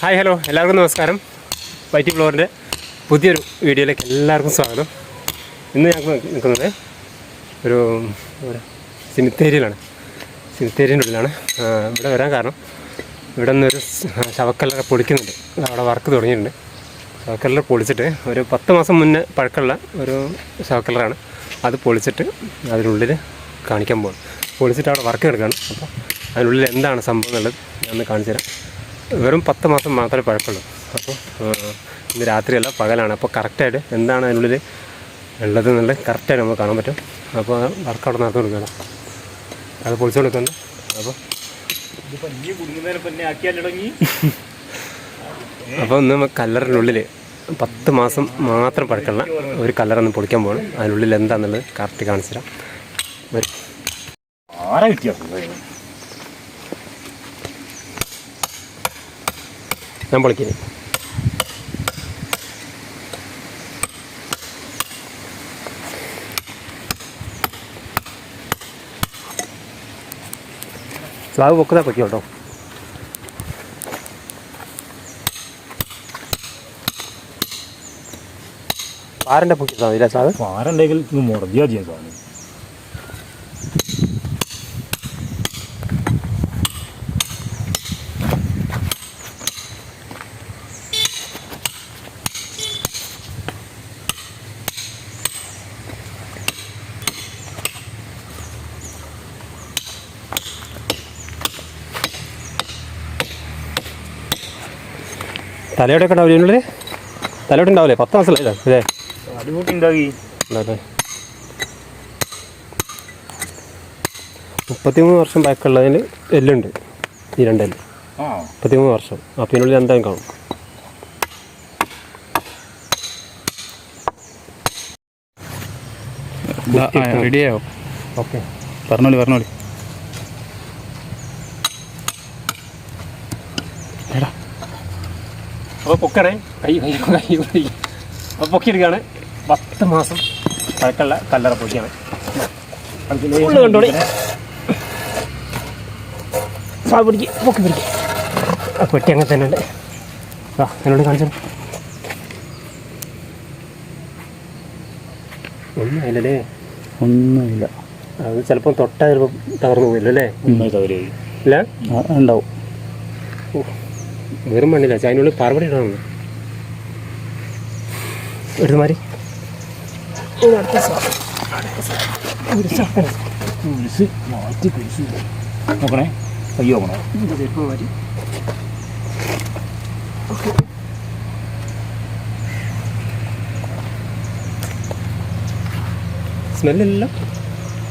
Hi hello. എല്ലാവർക്കും നമസ്കാരം. വൈറ്റി ഫ്ലോറിന്റെ പുതിയൊരു വീഡിയോയിലേക്ക് എല്ലാവർക്കും സ്വാഗതം. ഇന്ന് ഞങ്ങൾ നിൽക്കുന്നത് ഒരു സിമിത്തേരിയിലാണ്. സിമിത്തേരിന്റെ ഉള്ളിലാണ്. ഇവിടെ വരാൻ കാരണം ഇവിടെ നിന്നൊരു ശവക്കല്ലറ പൊളിക്കുന്നുണ്ട്. അവിടെ വർക്ക് തുടങ്ങിയിട്ടുണ്ട്. ശവക്കല്ലറ പൊളിച്ചിട്ട് ഒരു പത്ത് മാസം മുന്നേ പഴക്കമുള്ള ഒരു ശവക്കല്ലറാണ് അത് പൊളിച്ചിട്ട് അതിനുള്ളിൽ കാണിക്കാൻ പോകും പൊളിച്ചിട്ട് അവിടെ വർക്ക് എടുക്കുകയാണ് അപ്പോൾ അതിനുള്ളിൽ എന്താണ് സംഭവം എന്നുള്ളത് ഞാൻ ഒന്ന് കാണിച്ചു തരാം. വെറും പത്ത് മാസം മാത്രമേ പഴക്കമുള്ളൂ. അപ്പോൾ ഇന്ന് രാത്രിയല്ല പകലാണ്. അപ്പോൾ കറക്റ്റായിട്ട് എന്താണ് അതിനുള്ളിൽ ഉള്ളത് എന്നുള്ളത് കറക്റ്റായിട്ട് നമുക്ക് കാണാൻ പറ്റും. അപ്പോൾ വർക്ക് അവിടെ നടന്നു കൊടുക്കണം അത് പൊളിച്ചു കൊടുക്കുന്നുണ്ട്. അപ്പോൾ അപ്പോൾ ഇന്ന് നമുക്ക് കല്ലറിനുള്ളിൽ പത്ത് മാസം മാത്രം പഴക്കമുള്ള ഒരു കല്ലറൊന്ന് പൊളിക്കാൻ പോകണം അതിനുള്ളിൽ എന്താണെന്നുള്ളത് കറക്റ്റ് കാണിച്ചു തരാം. വരും. ആരാ കിട്ടിയ ഞാൻ പൊളിക്കുന്നത് സ്ലാബ് പൊക്കതാ പൊക്കി കേട്ടോ പാരന്റെ പൊക്കി ഇല്ല സാധനം പാരന്റെ മുറതിയാ ചെയ്യാൻ സാധനം. തലയോടൊക്കെ ഉണ്ടാവില്ല ഇതിനുള്ളിൽ തലയോടെ ഉണ്ടാവില്ലേ? പത്ത് മാസമല്ലേ അല്ലേ മുപ്പത്തിമൂന്ന് വർഷം ബാക്കുള്ളതിൽ എല്ലുണ്ട്. ഈ രണ്ടെല്ല്. ആ. മുപ്പത്തിമൂന്ന് വർഷം. അപ്പം ഇതിനുള്ളിൽ എന്തായാലും കാണും. റെഡിയായോ ഓക്കെ. പറഞ്ഞോളി പറഞ്ഞോളി. അപ്പോൾ പൊക്കണേ കൈ കൈ കൈ കൈ അപ്പോൾ പൊക്കിയെടുക്കുകയാണ്. പത്ത് മാസം പഴക്കമുള്ള കല്ലറ പൊക്കിയാണ് ഉള്ളു കണ്ടോളി പൊക്കി പിടിക്ക്. ആ പെട്ടി അങ്ങനെ തന്നെ ഉണ്ട്. ആ എന്നോട് കാണിച്ചു. ഒന്നും അതിലല്ലേ ഒന്നുമില്ല. അത് ചിലപ്പോൾ തൊട്ടാൽ ചിലപ്പോൾ തകർന്നു പോയില്ല അല്ലേ? ഉണ്ടാവും. ഓ വെറും മണ്ണില്ല അതിനുള്ളിൽ പറവടി ഇടണം. എടുത്ത മാറി. കുരിശ് മാറ്റി കുരിശ് നോക്കണേ. നോക്കണേ. സ്മെല്ലില്ല.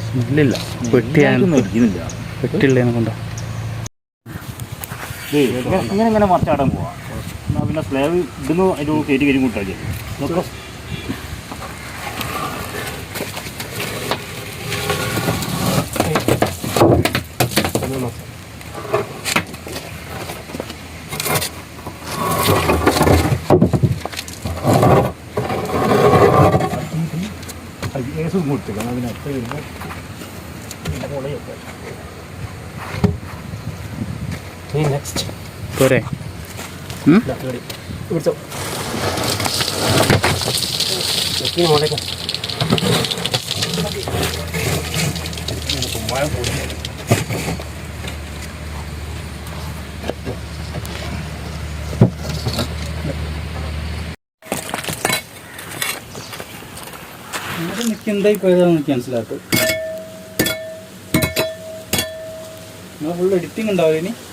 സ്മെല്ലില്ല. പെട്ടിയാണ് ഇരിക്കുന്നില്ല. പെട്ടിയുള്ളതിനെ കൊണ്ടാ? ഏയ് ഇങ്ങനെ മറച്ചാടാൻ പോവാം പിന്നെ സ്ലാബ് ഇടുന്നു അതിന്റെ കയറ്റി കയറ്റി നോക്കാം കേസും കൊടുത്തില്ല എന്നാൽ പിന്നെ അത്ര വരുമ്പോൾ നെക്സ്റ്റ് പോരെ. പിടിച്ചോ മോളേക്ക് എനിക്ക് എന്തായി ഫുൾ എഡിറ്റിംഗ് ഉണ്ടാവില്ല ഇനി?